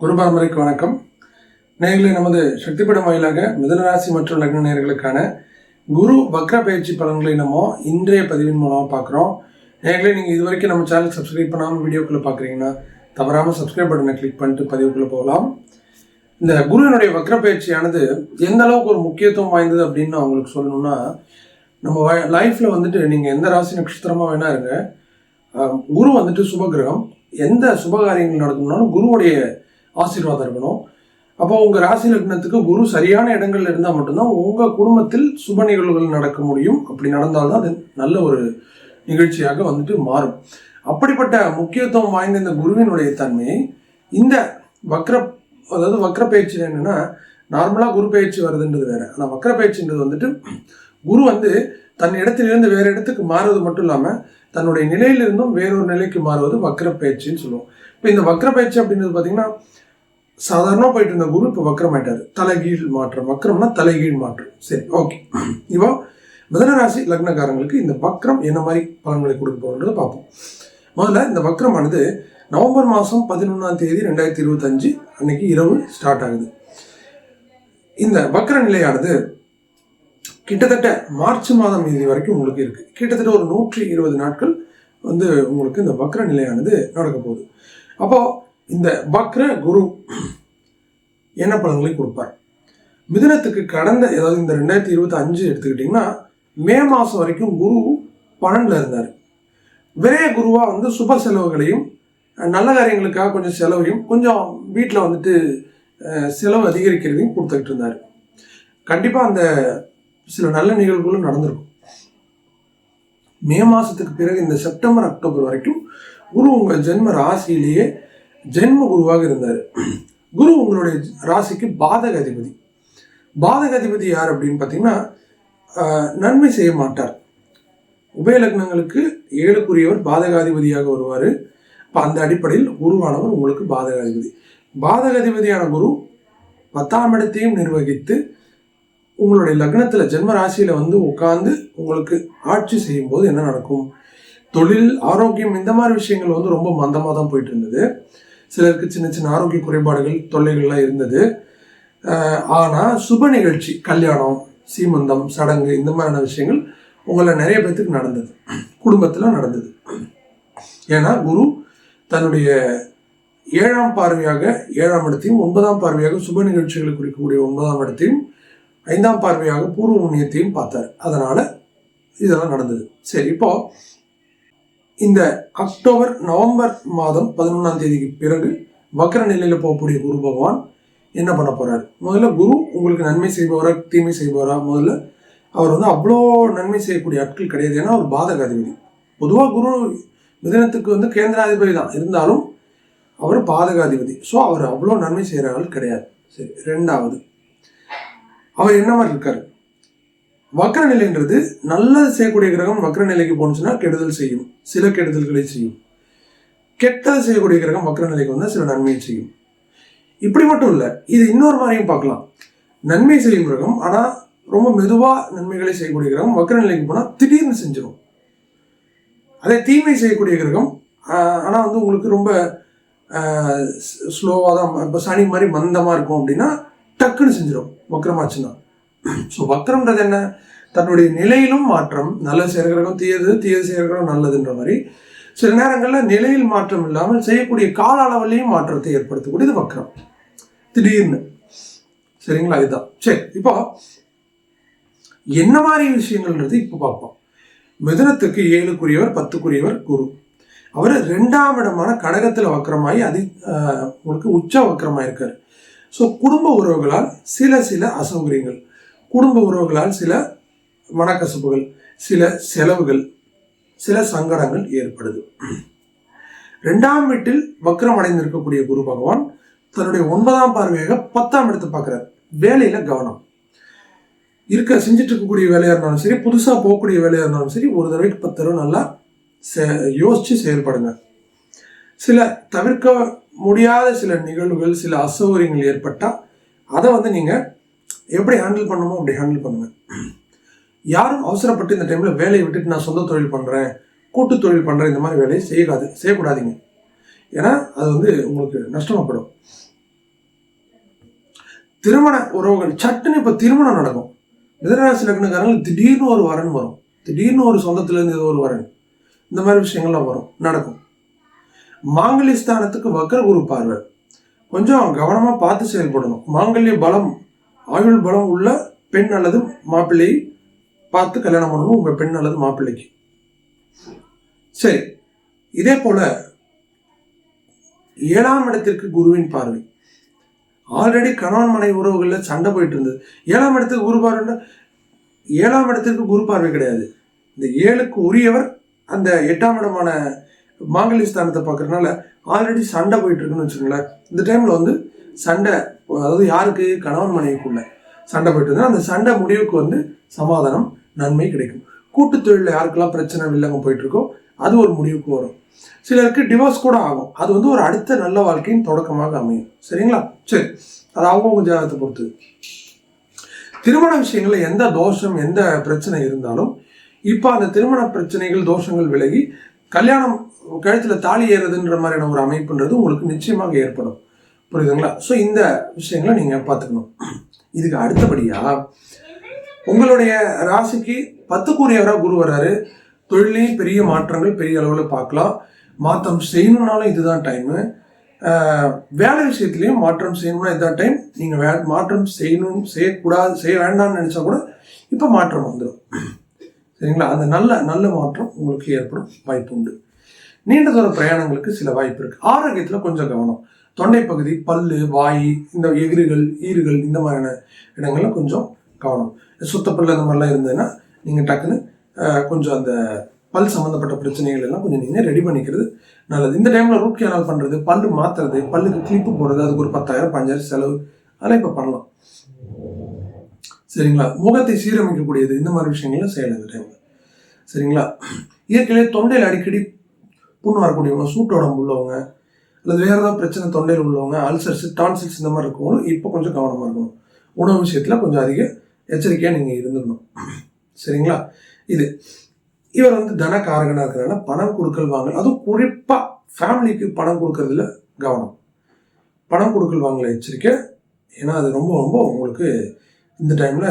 குரு பரம்பரைக்கு வணக்கம். நேர்களை நமது சக்திப்படம் வாயிலாக மிதனராசி மற்றும் லக்ன நேர்களுக்கான குரு வக்ர பயிற்சி பலன்களை நம்ம இன்றைய பதிவின் மூலமாக பார்க்குறோம். நேர்களை நீங்கள் இது வரைக்கும் நம்ம சேனல் சப்ஸ்கிரைப் பண்ணாமல் வீடியோக்குள்ளே பார்க்குறீங்கன்னா தவறாமல் சப்ஸ்கிரைப் பட்டனை கிளிக் பண்ணிட்டு பதிவுக்குள்ளே போகலாம். இந்த குருவினுடைய வக்ர பயிற்சியானது எந்த அளவுக்கு ஒரு முக்கியத்துவம் வாய்ந்தது அப்படின்னு நான் உங்களுக்கு சொல்லணும்னா நம்ம லைஃப்பில் வந்துட்டு நீங்கள் எந்த ராசி நட்சத்திரமாக வேணா இருங்க. குரு வந்துட்டு சுபகிரகம் எந்த சுபகாரியங்கள் நடக்கணும்னாலும் குருவுடைய ஆசீர்வாதம் இருக்கணும். அப்போ உங்கள் ராசி லக்னத்துக்கு குரு சரியான இடங்கள்ல இருந்தால் மட்டும்தான் உங்கள் குடும்பத்தில் சுப நிகழ்வுகள் நடக்க முடியும். அப்படி நடந்தால்தான் அது நல்ல ஒரு நிகழ்ச்சியாக வந்துட்டு மாறும். அப்படிப்பட்ட முக்கியத்துவம் வாய்ந்த இந்த குருவினுடைய தன்மையை இந்த வக்ர அதாவது வக்ர பயிற்சி என்னன்னா நார்மலாக குரு பயிற்சி வருதுன்றது வேற. ஆனால் வக்ர பயிற்சின்றது வந்துட்டு குரு வந்து தன் இடத்திலிருந்து வேற இடத்துக்கு மாறுவது மட்டும் இல்லாமல் தன்னுடைய நிலையிலிருந்தும் வேறொரு நிலைக்கு மாறுவது வக்ர பயிற்சின்னு சொல்லுவோம். இப்போ இந்த வக்ர பயிற்சி அப்படின்றது பார்த்தீங்கன்னா சாதாரணமாக போயிட்டு இருந்த குரு இப்போ வக்ரமாயிட்டாரு தலைகீழ் மாற்றம். வக்ரம்னா தலைகீழ் மாற்றம். சரி ஓகே. இப்போ மிதனராசி லக்னக்காரங்களுக்கு இந்த வக்ரம் என்ன மாதிரி பலன்களை கொடுக்க போகிறத பார்ப்போம். முதல்ல இந்த வக்ரமானது நவம்பர் மாதம் பதினொன்றாம் தேதி ரெண்டாயிரத்தி இருபத்தஞ்சு அன்னைக்கு இரவு ஸ்டார்ட் ஆகுது. இந்த வக்ர நிலையானது கிட்டத்தட்ட மார்ச் மாதம் இறுதி வரைக்கும் உங்களுக்கு இருக்கு. கிட்டத்தட்ட ஒரு நூற்றி இருபது நாட்கள் வந்து உங்களுக்கு இந்த வக்ர நிலையானது நடக்க போகுது. அப்போ இந்த வக்ர குரு என்ன பலன்களை கொடுப்பார்? மிதனத்துக்கு கடந்த ஏதாவது இந்த ரெண்டாயிரத்தி இருபத்தி அஞ்சு எடுத்துக்கிட்டிங்கன்னா மே மாதம் வரைக்கும் குரு பன்னெண்டில் இருந்தார். விரைய குருவாக வந்து சுப செலவுகளையும் நல்ல காரியங்களுக்காக கொஞ்சம் செலவையும் கொஞ்சம் வீட்டில் வந்துட்டு செலவு அதிகரிக்கிறதையும் கொடுத்துக்கிட்டு இருந்தார். கண்டிப்பாக அந்த சில நல்ல நிகழ்வுகளும் நடந்திருக்கும். மே மாதத்துக்கு பிறகு இந்த செப்டம்பர் அக்டோபர் வரைக்கும் குரு உங்கள் ஜென்ம ராசியிலேயே ஜென்ம குருவாக இருந்தார். குரு உங்களுடைய ராசிக்கு பாதக அதிபதி. பாதக அதிபதி யார் அப்படின்னு பார்த்தீங்கன்னா நன்மை செய்ய மாட்டார். உபய லக்னங்களுக்கு ஏழுக்குரியவர் பாதகாதிபதியாக வருவார். இப்போ அந்த அடிப்படையில் குருவானவர் உங்களுக்கு பாதகாதிபதி. பாதகாதிபதியான குரு பத்தாம் இடத்தையும் நிர்வகித்து உங்களுடைய லக்னத்தில் ஜென்ம ராசியில் வந்து உட்கார்ந்து உங்களுக்கு ஆட்சி செய்யும் போது என்ன நடக்கும்? தொழில் ஆரோக்கியம் இந்த மாதிரி விஷயங்கள் வந்து ரொம்ப மந்தமாக தான் போயிட்டு இருந்தது. சிலருக்கு சின்ன சின்ன ஆரோக்கிய குறைபாடுகள் தொல்லைகள்லாம் இருந்தது. ஆனால் சுப நிகழ்ச்சி கல்யாணம் சீமந்தம் சடங்கு இந்த மாதிரியான விஷயங்கள் உங்களை நிறைய பேர்த்துக்கு நடந்தது. குடும்பத்தில் நடந்தது. ஏன்னா குரு தன்னுடைய ஏழாம் பார்வையாக ஏழாம் இடத்தையும் ஒன்பதாம் பார்வையாக சுப நிகழ்ச்சிகளை குறிக்கக்கூடிய ஒன்பதாம் இடத்தையும் ஐந்தாம் பார்வையாக பூர்வ முன்னியத்தையும் பார்த்தார். அதனால் இதெல்லாம் நடந்தது. சரி இப்போது இந்த அக்டோபர் நவம்பர் மாதம் பதினொன்றாம் தேதிக்கு பிறகு வக்கர நிலையில் போகக்கூடிய குரு பகவான் என்ன பண்ண போகிறார் முதல்ல குரு உங்களுக்கு நன்மை செய்பவரா தீமை செய்பவரா? முதல்ல அவர் வந்து அவ்வளோ நன்மை செய்யக்கூடிய ஆட்கள் கிடையாது. ஏன்னா அவர் பாதகாதிபதி பொதுவாக குரு மிதனத்துக்கு வந்து கேந்திராதிபதி தான். இருந்தாலும் அவர் பாதகாதிபதி ஸோ அவர் அவ்வளோ நன்மை செய்கிற ஆள் கிடையாது. சரி ரெண்டாவது. அவர் என்ன மாதிரி இருக்கார்? வக்ர நிலைன்றது நல்லது செய்யக்கூடிய கிரகம் வக்ர நிலைக்கு போனுச்சுன்னா கெடுதல் செய்யும். சில கெடுதல்களை செய்யும். கெட்டது செய்யக்கூடிய கிரகம் வக்ர நிலைக்கு வந்தால் சில நன்மையை செய்யும். இப்படி மட்டும் இல்லை இது இன்னொரு மாதிரியும் பார்க்கலாம். நன்மை செய்யும் கிரகம் ஆனால் ரொம்ப மெதுவாக நன்மைகளை செய்யக்கூடிய கிரகம் வக்ர நிலைக்கு போனால் திடீர்னு செஞ்சிடும் அதே தீமை செய்யக்கூடிய கிரகம் ஆனால் வந்து உங்களுக்கு ரொம்ப ஸ்லோவாக தான் இப்போ சனி மாதிரி மந்தமாக இருக்கும் அப்படின்னா டக்குன்னு செஞ்சிடும் வக்கரமாச்சுன்னா ஸோ வக்ரம்ன்றது என்ன? தன்னுடைய நிலையிலும் மாற்றம் நல்ல செயல்கிறகம் தீயது தீயது செயல்கிறகம் நல்லதுன்ற மாதிரி. சில நேரங்களில் நிலையில் மாற்றம் இல்லாமல் செய்யக்கூடிய கால அளவிலையும் மாற்றத்தை ஏற்படுத்தக்கூடியது வக்ரம். திடீர்னு. சரிங்களா? இதுதான். சரி இப்போ என்ன மாதிரி விஷயங்கள்ன்றது இப்போ பார்ப்போம். மிதுனத்துக்கு ஏழுக்குரியவர் பத்துக்குரியவர் குரு. அவர் ரெண்டாம் இடமான கடகத்தில் வக்கரமாகி அதி ஆஹ், உங்களுக்கு உச்ச வக்கரமாக இருக்கார் ஸோ குடும்ப உறவுகளால் சில சில அசௌகரியங்கள். குடும்ப உறவுகளால் சில மனக்கசப்புகள் சில செலவுகள் சில சங்கடங்கள் ஏற்படுது. ரெண்டாம் வீட்டில் வக்ரம் அடைந்திருக்கக்கூடிய குரு பகவான் தன்னுடைய ஒன்பதாம் பார்வையாக பத்தாம் இடத்தை பார்க்குறார். வேலையில கவனம். இருக்க செஞ்சுட்டு இருக்கக்கூடிய வேலையாக இருந்தாலும் சரி புதுசாக போகக்கூடிய வேலையாக இருந்தாலும் சரி ஒரு தடவைக்கு பத்து தடவை நல்லா செ- யோசிச்சு செயல்படுங்க. சில தவிர்க்க முடியாத சில நிகழ்வுகள் சில அசௌகரியங்கள் ஏற்பட்டால் அதை வந்து நீங்கள் எப்படி ஹேண்டில் பண்ணணுமோ அப்படி ஹேண்டில் பண்ணுவேன். யாரும் அவசரப்பட்டு இந்த டைமில் வேலையை விட்டுட்டு நான் சொந்த தொழில் பண்ணுறேன் கூட்டு தொழில் பண்ணுறேன் இந்த மாதிரி வேலையை செய்யக்கூடாது செய்யக்கூடாதீங்க. ஏன்னா அது வந்து உங்களுக்கு நஷ்டமாப்படும் திருமண உறவுகள் சட்டுன்னு இப்போ திருமணம் நடக்கும். மிதனராசி லக்னக்காரங்களுக்கு திடீர்னு ஒரு வரன் வரும். திடீர்னு ஒரு சொந்தத்துலேருந்து ஏதோ ஒரு வரன். இந்த மாதிரி விஷயங்கள்லாம் வரும் நடக்கும். மாங்கல்ய ஸ்தானத்துக்கு வக்கர குரு பார்வை. கொஞ்சம் கவனமாக பார்த்து செயல்படணும். மாங்கல்ய பலம் ஆயுள் பலம் உள்ள பெண் அல்லது மாப்பிள்ளையை பார்த்து கல்யாணம் பண்ணணும் உங்கள் பெண் அல்லது மாப்பிள்ளைக்கு. சரி. இதே போல ஏழாம் இடத்திற்கு குருவின் பார்வை. ஆல்ரெடி கணவன் மனை உறவுகளில் சண்டை போயிட்டு இருந்தது. ஏழாம் இடத்துக்கு குரு பார்வைன்னா ஏழாம் இடத்திற்கு குரு பார்வை கிடையாது. இந்த ஏழுக்கு உரியவர் அந்த எட்டாம் இடமான மாங்கலி ஸ்தானத்தை பார்க்கறதுனால ஆல்ரெடி சண்டை போயிட்டு இருக்குன்னு வச்சுக்கோங்களேன். இந்த டைமில் வந்து சண்டை அதாவது யாருக்கு? கணவன் மனைவிக்குள்ள சண்டை போயிட்டு அந்த சண்டை முடிவுக்கு வந்து சமாதானம் நன்மை கிடைக்கும். கூட்டு தொழிலில் யாருக்கெல்லாம் பிரச்சனை வில்லங்க போயிட்டு இருக்கோ அது ஒரு முடிவுக்கு வரும். சிலருக்கு டிவோர்ஸ் கூட ஆகும். அது வந்து ஒரு அடுத்த நல்ல வாழ்க்கையின் தொடக்கமாக அமையும். சரிங்களா? சரி. அது அவங்கவுங்க ஜாதகத்தை பொறுத்து. திருமண விஷயங்களில் எந்த தோஷம் எந்த பிரச்சனை இருந்தாலும் இப்போ அந்த திருமண பிரச்சனைகள் தோஷங்கள் விலகி கல்யாணம் கழுத்தில் தாலி ஏறுதுன்ற மாதிரியான ஒரு அமைப்புன்றது உங்களுக்கு நிச்சயமாக ஏற்படும். புரியுதுங்களா? ஸோ இந்த விஷயங்களை நீங்கள் பார்த்துக்கணும். இதுக்கு அடுத்தபடியாக உங்களுடைய ராசிக்கு பத்துக்குரியவராக குரு வர்றாரு. தொழிலையும் பெரிய மாற்றங்கள் பெரிய அளவில் பார்க்கலாம். மாற்றம் செய்யணுன்னாலும் இதுதான் டைமு வேலை விஷயத்துலையும் மாற்றம் செய்யணும்னா இதுதான் டைம் நீங்கள் வே மாற்றம் செய்யணும் செய்யக்கூடாது செய்ய வேண்டாம்னு நினச்சா கூட இப்போ மாற்றம் வந்துடும் சரிங்களா? அந்த நல்ல நல்ல மாற்றம் உங்களுக்கு ஏற்படும் வாய்ப்பு உண்டு. நீண்ட தூர பிரயாணங்களுக்கு சில வாய்ப்பு இருக்குது ஆரோக்கியத்தில் கொஞ்சம் கவனம். தொண்டை பகுதி பல்லு வாய் இந்த எகிர்கள் ஈறுகள் இந்த மாதிரியான இடங்கள்லாம் கொஞ்சம் கவனம். சுத்தப்பல்லு அந்த மாதிரிலாம் இருந்ததுன்னா நீங்கள் டக்குன்னு கொஞ்சம் அந்த பல் சம்மந்தப்பட்ட பிரச்சனைகள் எல்லாம் கொஞ்சம் நீங்கள் ரெடி பண்ணிக்கிறது நல்லது. இந்த டைமில் ரூட் கேனல் பண்ணுறது பல்லு மாற்றுறது பல்லுக்கு கிளிப்பு போடுறது அதுக்கு ஒரு பத்தாயிரம் பஞ்சாயிரம் செலவு அதெல்லாம் இப்போ பண்ணலாம். சரிங்களா? முகத்தை சீரமைக்கக்கூடியது இந்த மாதிரி விஷயங்கள்லாம் செய்யலாம் இந்த டைமில் சரிங்களா? இயற்கையிலே தொண்டையில் அடிக்கடி புண்ணு வரக்கூடியவங்க சூட்டோட உள்ளவங்க அல்லது வேறு ஏதாவது பிரச்சனை தொண்டையில் உள்ளவங்க அல்சர்ஸ் டான்சில்ஸ் இந்த மாதிரி இருக்கவங்களும் இப்போ கொஞ்சம் கவனமாக இருக்கணும். உணவு விஷயத்தில் கொஞ்சம் அதிக எச்சரிக்கையாக நீங்கள் இருந்துடணும் சரிங்களா? இது. இவர் வந்து தனக்காரகனாக இருக்கிறனால பணம் கொடுக்கல் வாங்கல் அதுவும் குறிப்பாக ஃபேமிலிக்கு பணம் கொடுக்கறதுல கவனம். பணம் கொடுக்கல் வாங்கல எச்சரிக்கை. ஏன்னா அது ரொம்ப ரொம்ப உங்களுக்கு இந்த டைமில்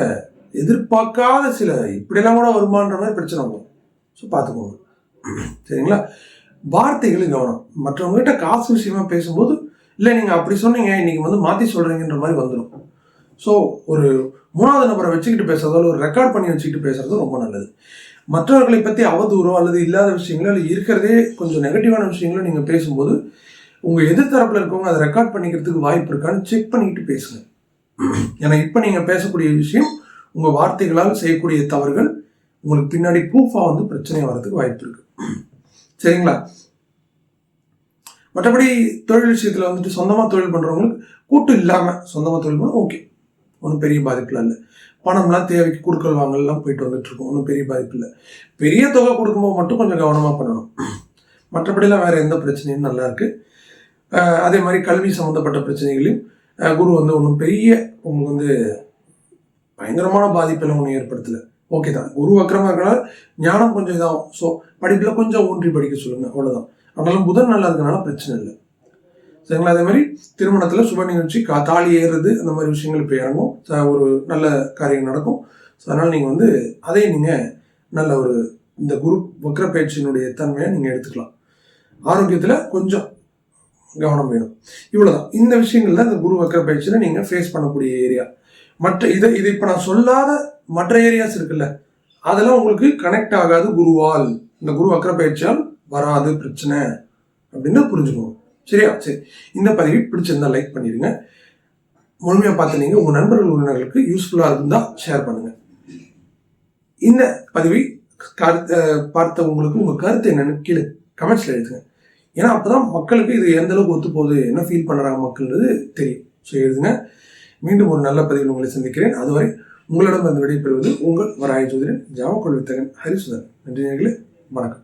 எதிர்பார்க்காத சில இப்படியெல்லாம் கூட வருமானன்ற மாதிரி பிரச்சனை வரும். ஸோ பார்த்துக்கோங்க. சரிங்களா? வார்த்தைகளும் கவனம். மற்றவங்ககிட்ட காசு விஷயமா பேசும்போது இல்லை நீங்கள் அப்படி சொன்னீங்க இன்னைக்கு வந்து மாற்றி சொல்கிறீங்கன்ற மாதிரி வந்துடும் ஸோ ஒரு மூணாவது நபரை வச்சுக்கிட்டு பேசுறதோ ஒரு ரெக்கார்ட் பண்ணி வச்சுக்கிட்டு பேசுறது ரொம்ப நல்லது. மற்றவர்களை பற்றி அவதூறோ அல்லது இல்லாத விஷயங்களோ இல்லை இருக்கிறதே கொஞ்சம் நெகட்டிவான விஷயங்களோ நீங்கள் பேசும்போது உங்கள் எதிர்த்தரப்பில் இருக்கவங்க அதை ரெக்கார்ட் பண்ணிக்கிறதுக்கு வாய்ப்பு இருக்கான்னு செக் பண்ணிக்கிட்டு பேசுங்க. ஏன்னா இப்போ நீங்கள் பேசக்கூடிய விஷயம் உங்கள் வார்த்தைகளால் செய்யக்கூடிய தவறுகள் உங்களுக்கு பின்னாடி ப்ரூஃபாக வந்து பிரச்சனை வர்றதுக்கு வாய்ப்பு இருக்குது சரிங்களா? மற்றபடி தொழில் விஷயத்தில் வந்துட்டு சொந்தமாக தொழில் பண்ணுறவங்களுக்கு கூட்டு இல்லாமல் சொந்தமாக தொழில் பண்ண ஓகே ஒன்றும் பெரிய பாதிப்புலாம் இல்லை. பணம்லாம் தேவைக்கு கொடுக்கல் வாங்கலாம் போயிட்டு வந்துட்டுருக்கோம். ஒன்றும் பெரிய பாதிப்பு இல்லை. பெரிய தொகை கொடுக்கும்போது மட்டும் கொஞ்சம் கவனமாக பண்ணணும். மற்றபடிலாம் வேறு எந்த பிரச்சனையும் நல்லாயிருக்கு அதே மாதிரி கல்வி சம்மந்தப்பட்ட பிரச்சனைகளையும் குரு வந்து ஒன்றும் பெரிய உங்களுக்கு வந்து பயங்கரமான பாதிப்பெல்லாம் ஒன்றும் ஏற்படுத்தலை. ஓகே தான். குரு வக்கரமாக இருக்கனால ஞானம் கொஞ்சம் இதாகும். ஸோ படிப்பில் கொஞ்சம் ஊன்றி படிக்க சொல்லுங்கள் அவ்வளோதான் ஆனாலும் புதன் நல்லா இருக்கனால பிரச்சனை இல்லை. சரிங்களா? அதே மாதிரி திருமணத்தில் சுப நிகழ்ச்சி கா தாலி ஏறுறது அந்த மாதிரி விஷயங்கள் இப்போ இறங்கும். ஒரு நல்ல காரியம் நடக்கும். ஸோ அதனால் நீங்கள் வந்து அதை நீங்கள் நல்ல ஒரு இந்த குரு வக்ர பயிற்சியினுடைய தன்மையை நீங்கள் எடுத்துக்கலாம். ஆரோக்கியத்தில் கொஞ்சம் கவனம் வேணும். இவ்வளோதான் இந்த விஷயங்கள் தான் இந்த குரு வக்ர பயிற்சியில் நீங்கள் ஃபேஸ் பண்ணக்கூடிய ஏரியா மற்ற இதை இது இப்போ நான் சொல்லாத மற்ற ஏரியாஸ் இருக்குல்ல அதெல்லாம் உங்களுக்கு கனெக்ட் ஆகாது குருவால். இந்த குரு வக்கர பயிற்சியால் வராது பிரச்சனை. அப்படின்னு புரிஞ்சுக்கோங்க. சரியா? சரி. இந்த பதிவு பிடிச்சிருந்தா லைக் பண்ணிடுங்க. முழுமையாக பார்த்து நீங்கள் உங்கள் நண்பர்கள் உறவினர்களுக்கு யூஸ்ஃபுல்லாக இருந்தால் ஷேர் பண்ணுங்கள் இந்த பதிவை கருத்து பார்த்த உங்களுக்கு உங்கள் கருத்து என்னன்னு கீழே கமெண்ட்ஸில் எழுதுங்க. ஏன்னா அப்போ தான் மக்களுக்கு இது எந்த அளவுக்கு ஒத்து போகுது என்ன ஃபீல் பண்ணுறாங்க மக்கள்ன்றது தெரியும். ஸோ எழுதுங்க. மீண்டும் ஒரு நல்ல பதிவில் உங்களை சந்திக்கிறேன். அதுவரை உங்களிடம் வந்து விடைபெறுவது உங்கள் வராய ஜோதிடன் ஜாமக்கொள் வித்தகன் ஹரிசுதன். நன்றி வணக்கம்.